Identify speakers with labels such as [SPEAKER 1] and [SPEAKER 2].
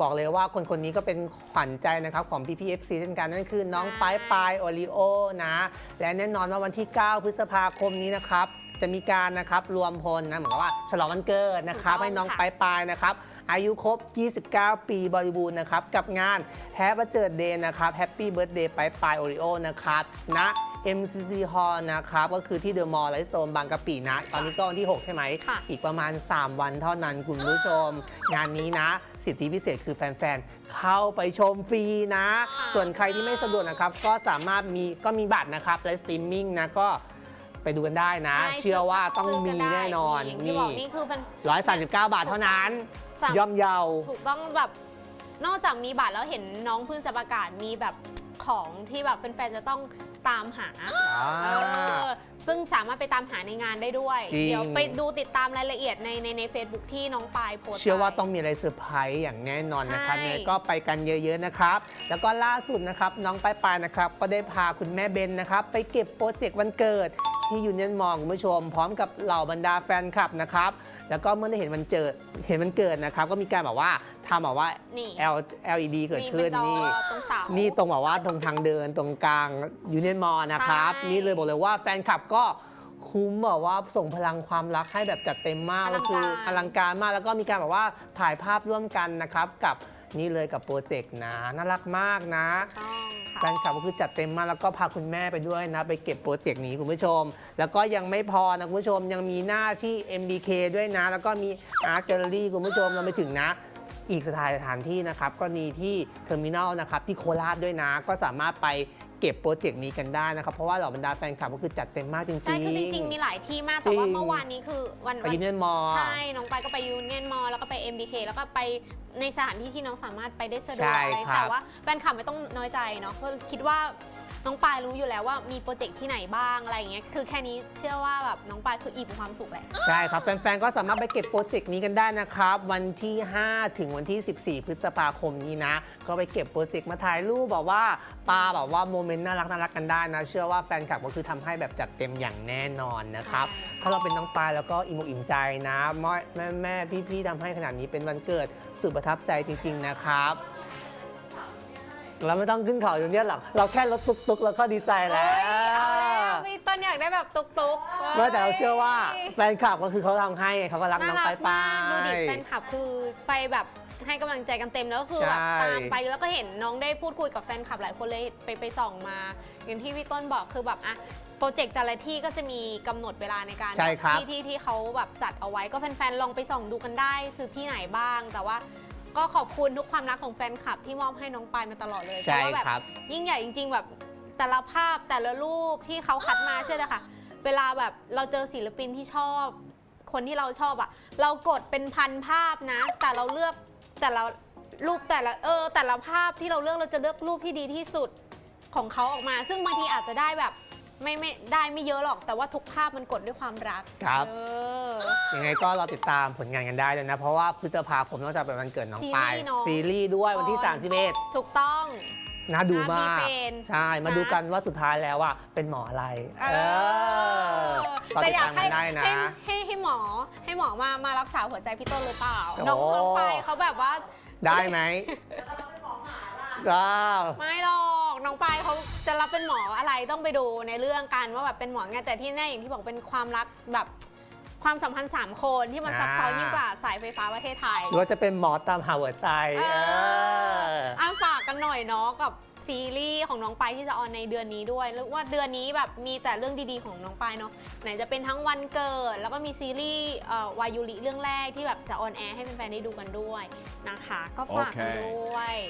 [SPEAKER 1] บอกเลยว่าคนคนนี้ก็เป็นขวัญใจนะครับของ PPFC เช่นกันนั่นคือน้องปายปายโอริโอนะ และแน่นอนว่าวันที่ 9 พฤษภาคมนี้นะครับจะมีการนะครับรวมพลนะเหมือนกับว่าฉลองวันเกิดนะครับ
[SPEAKER 2] ถูกต้อง
[SPEAKER 1] ให้น้อง
[SPEAKER 2] ค่ะ
[SPEAKER 1] ปายปายนะครับอายุครบ 29 ปีบริบูรณ์นะครับ กับงาน Happy Birthday นะครับ Happy Birthday ปายปายโอริโอนะครับณ MCC Hall นะครับ ก็คือที่เดอะมอลล์ไลฟ์สโตนบางกะปินะ ตอนนี้ก็วันที่ 6 ใช่ไหม
[SPEAKER 2] ค่ะ
[SPEAKER 1] อีกประมาณ 3 วันเท่านั้นคุณผู้ชม งานนี้นะ สิทธิพิเศษคือแฟนๆ เข้าไปชมฟรีนะ
[SPEAKER 2] ค่ะ
[SPEAKER 1] ส่วนใครที่ไม่สะดวกนะครับ ก็สามารถมีก็มีบัตรนะครับและสตรีมมิ่งนะก็ไปดูกันได้นะ
[SPEAKER 2] ใช่
[SPEAKER 1] เชื่อว่าต้อง
[SPEAKER 2] ซื้
[SPEAKER 1] มี
[SPEAKER 2] กัได้
[SPEAKER 1] แน่นอน
[SPEAKER 2] อย่างที่
[SPEAKER 1] นี่
[SPEAKER 2] บอกนี่คือเป็น
[SPEAKER 1] 139บาทเท่านั้น
[SPEAKER 2] สาม
[SPEAKER 1] ย่อมเยา
[SPEAKER 2] ถูกต้องแบบ นอกจากมีบัตรแล้วเห็นน้องเพิ่งจะประกาศมีแบบของที่แบบแฟนๆจะต้องตามหา
[SPEAKER 1] อ่า
[SPEAKER 2] เออซึ่งสามารถไปตามหาในงานได้ด้วย
[SPEAKER 1] จริง
[SPEAKER 2] เดี๋ยวไปดูติดตามรายละเอียดในในใน Facebook ที่น้องปายโพสต์
[SPEAKER 1] เชื่อว่า
[SPEAKER 2] ไต้
[SPEAKER 1] องมีอะไรเซอร์ไพรส์อย่างแน่นอนนะครับ
[SPEAKER 2] ใช่
[SPEAKER 1] เนี่ยก็ไปกันเยอะๆนะครับ แล้วก็ล่าสุดนะครับน้องปายปายนะครับ ก็ได้พาคุณแม่เบนนะครับ ไปเก็บโปรเจกต์วันเกิด ที่ยูเนียนมองคุณผู้ชม พร้อมกับเหล่าบรรดาแฟนคลับนะครับ แล้วก็เมื่อได้เห็นวันเกิดเห็นวันเกิดนะครับ ก็มีการแบบว่าทำแบบว่า
[SPEAKER 2] นี่
[SPEAKER 1] L LED เกิดขึ้น
[SPEAKER 2] เป็จอ
[SPEAKER 1] นี่
[SPEAKER 2] ตรงเสา
[SPEAKER 1] นี่ ตรงแบบว่าตรงทางเดินตรงกลางยูเนียนมอนะครับ
[SPEAKER 2] ใช่
[SPEAKER 1] นี่เลยบอกเลยว่าแฟนคลับก็คุ้มแบบว่าส่งพลังความรักให้แบบจัดเต็มมาก
[SPEAKER 2] อลั
[SPEAKER 1] ก็
[SPEAKER 2] ง
[SPEAKER 1] คือ
[SPEAKER 2] การ
[SPEAKER 1] อลังการมากแล้วก็มีการแบบว่าถ่ายภาพร่วมกันนะครับ กับนี่เลยกับโปรเจกต์นะน่ารักมากนะ
[SPEAKER 2] ต้อง
[SPEAKER 1] แฟ
[SPEAKER 2] ค่ะ
[SPEAKER 1] นคลับก็คือจัดเต็มมากแล้วก็พาคุณแม่ไปด้วยนะ ไปเก็บโปรเจกต์นี้คุณผู้ชม แล้วก็ยังไม่พอนะคุณผู้ชมยังมีหน้าที่ MBK ด้วยนะ แล้วก็มี Art Gallery คุณผู้ชมเราไปถึงนะอีกสถานสถานที่นะครับก็มีที่เทอร์มินอลนะครับที่โคราชด้วยนะ ก็สามารถไป เก็บโปรเจกต์นี้กันได้นะครับเพราะว่าเหล่าบรรดาแฟนคลับก็คือจัดเต็มมากจริงๆ
[SPEAKER 2] ใช่คือจริง ๆ มีหลายที่มาก แต่ว่า
[SPEAKER 1] จริง
[SPEAKER 2] เมื่อวานนี้คือวัน
[SPEAKER 1] ไป
[SPEAKER 2] วัน
[SPEAKER 1] ยูเนียนมอล
[SPEAKER 2] ใช่ น้องไปก็ไปยูเนียนมอลแล้วก็ไป MBK แล้วก็ไปในสถานที่ที่น้องสามารถไปได้สะดวก
[SPEAKER 1] ใช่
[SPEAKER 2] เลย
[SPEAKER 1] ครับ
[SPEAKER 2] แต่ว่าแฟนคลับไม่ต้องน้อยใจเนาะเพราะคิดว่า น้องปายรู้อยู่แล้วว่ามีโปรเจกต์ที่ไหนบ้างอะไรอย่างเงี้ยคือแค่นี้เชื่อว่าแบบน้องปายคืออิ่มความสุขแหละ
[SPEAKER 1] ใช่ครับ แฟนๆ ก็สามารถไปเก็บโปรเจกต์นี้กันได้นะครับ วันที่ 5 ถึงวันที่ 14 พฤษภาคมนี้นะ ก็ไปเก็บโปรเจกต์มาถ่ายรูปแบบว่าปาแบบว่าโมเมนต์น่ารักน่ารักกันได้นะ เชื่อว่าแฟนคลับก็คือทำให้แบบจัดเต็มอย่างแน่นอนนะครับ ถ้าเราเป็นน้องปายแล้วก็อิ่มอกอิ่มใจนะแม่แม่แม่พี่พี่ๆทำให้ขนาดนี้เป็นวันเกิดสุดประทับใจจริงๆนะครับ เราไม่ต้องขึ้นเขาอยู่เนี่ยหรอกเราแค่รถตุกๆเราก็ดีใจแล้ว
[SPEAKER 2] เอ้ยเอาแล้วพี่ต้นอยากได้แบบตุกตุกๆ
[SPEAKER 1] เมื่อแต่เราเชื่อว่า
[SPEAKER 2] ฮ้ย
[SPEAKER 1] แฟนคลับก็คือเขาทำให้เขาก็รักน้องปายปามา
[SPEAKER 2] กดูดิ
[SPEAKER 1] ย
[SPEAKER 2] แฟนคลับคือไปแบบให้กำลังใจกันเต็มแล้วก็คือแบบ
[SPEAKER 1] ใช่
[SPEAKER 2] ตามไปแล้วก็เห็นน้องได้พูดคุยกับแฟนคลับหลายคนเลยไปไปส่องมา อย่างที่พี่ต้นบอกคือแบบอะโปรเจกต์แต่ละที่ก็จะมีกำหนดเวลาในการ
[SPEAKER 1] ใช่ครับ
[SPEAKER 2] ที่ที่ที่เขาแบบจัดเอาไว้ก็แฟนๆลองไปส่องดูกันได้คือที่ไหนบ้าง แต่ว่า ก็ขอบคุณทุกความรักของแฟนคลับที่มอบให้น้องปายมาตลอดเลยเพ
[SPEAKER 1] ใช่
[SPEAKER 2] ราะว่าแบบ
[SPEAKER 1] ครับ
[SPEAKER 2] ยิ่งใหญ่จริง ๆ แบบแต่ละภาพแต่ละรูปที่เขาคัดมาเชื่อเลยค่ะ เวลาแบบเราเจอศิลปินที่ชอบ คนที่เราชอบอะเรากดเป็นพันภาพนะ แต่เราเลือกแต่ละรูปแต่ละเออ แต่ละภาพที่เราเลือกเราจะเลือกรูปที่ดีที่สุดของเขาออกมา ซึ่งบางทีอาจจะได้แบบ ไม่ไม่ได้ไม่เยอะหรอก แต่ว่าทุกภาพมันกดด้วยความรัก
[SPEAKER 1] ครับ
[SPEAKER 2] เออ
[SPEAKER 1] ยังไงก็เราติดตามผลงานกันได้เลยนะ เพราะว่าพฤษภาคมนอกจากเป็นวันเกิดน้อง
[SPEAKER 2] ซีรีส์
[SPEAKER 1] ปาย
[SPEAKER 2] เนอะ
[SPEAKER 1] ซีรีส์ด้วยวันที่
[SPEAKER 2] อ๋อ
[SPEAKER 1] 31
[SPEAKER 2] ถูกต้อง
[SPEAKER 1] น่าดู
[SPEAKER 2] น่ามี
[SPEAKER 1] มาก
[SPEAKER 2] เฟน
[SPEAKER 1] ใช่ มา
[SPEAKER 2] นะ
[SPEAKER 1] ดูกันว่าสุดท้ายแล้วอะเป็นหมออะไร
[SPEAKER 2] เอ
[SPEAKER 1] เออ
[SPEAKER 2] อ
[SPEAKER 1] เรา
[SPEAKER 2] แต่
[SPEAKER 1] ติด
[SPEAKER 2] อยา
[SPEAKER 1] ตากมกันได้นะ
[SPEAKER 2] ให้ให้ให้หมอให้หมอมามารักษาหัวใจพี่ต้นหรือเปล่า
[SPEAKER 1] โอ้
[SPEAKER 2] น้องน้องไปายเขาแบบว่า
[SPEAKER 1] ได้ไหมว้าว
[SPEAKER 2] ไม่หรอก น้องปายเขาจะรับเป็นหมออะไรต้องไปดูในเรื่องกันว่าแบบเป็นหมอไงแต่ที่แน่อย่างที่บอกเป็นความรักแบบความสัมพันธ์3คนที่มันซับซ้อนยิ่งกว่าสายไฟฟ้าประเทศไทย
[SPEAKER 1] หรือว่าจะเป็นหมอตามหาหัวใจ
[SPEAKER 2] เออ
[SPEAKER 1] เออ
[SPEAKER 2] อะฝากกันหน่อยเนาะกับซีรีส์ของน้องปายที่จะออนในเดือนนี้ด้วยเรียกว่าเดือนนี้แบบมีแต่เรื่องดีๆของน้องปายเนาะไหนจะเป็นทั้งวันเกิด แล้วก็มีซีรีส์เอ่อวายุริเรื่องแรกที่แบบจะออนแอร์ให้แฟนๆได้ดูกันด้วยนะคะ ก็ฝากกัน
[SPEAKER 3] โอเค
[SPEAKER 2] ด้วย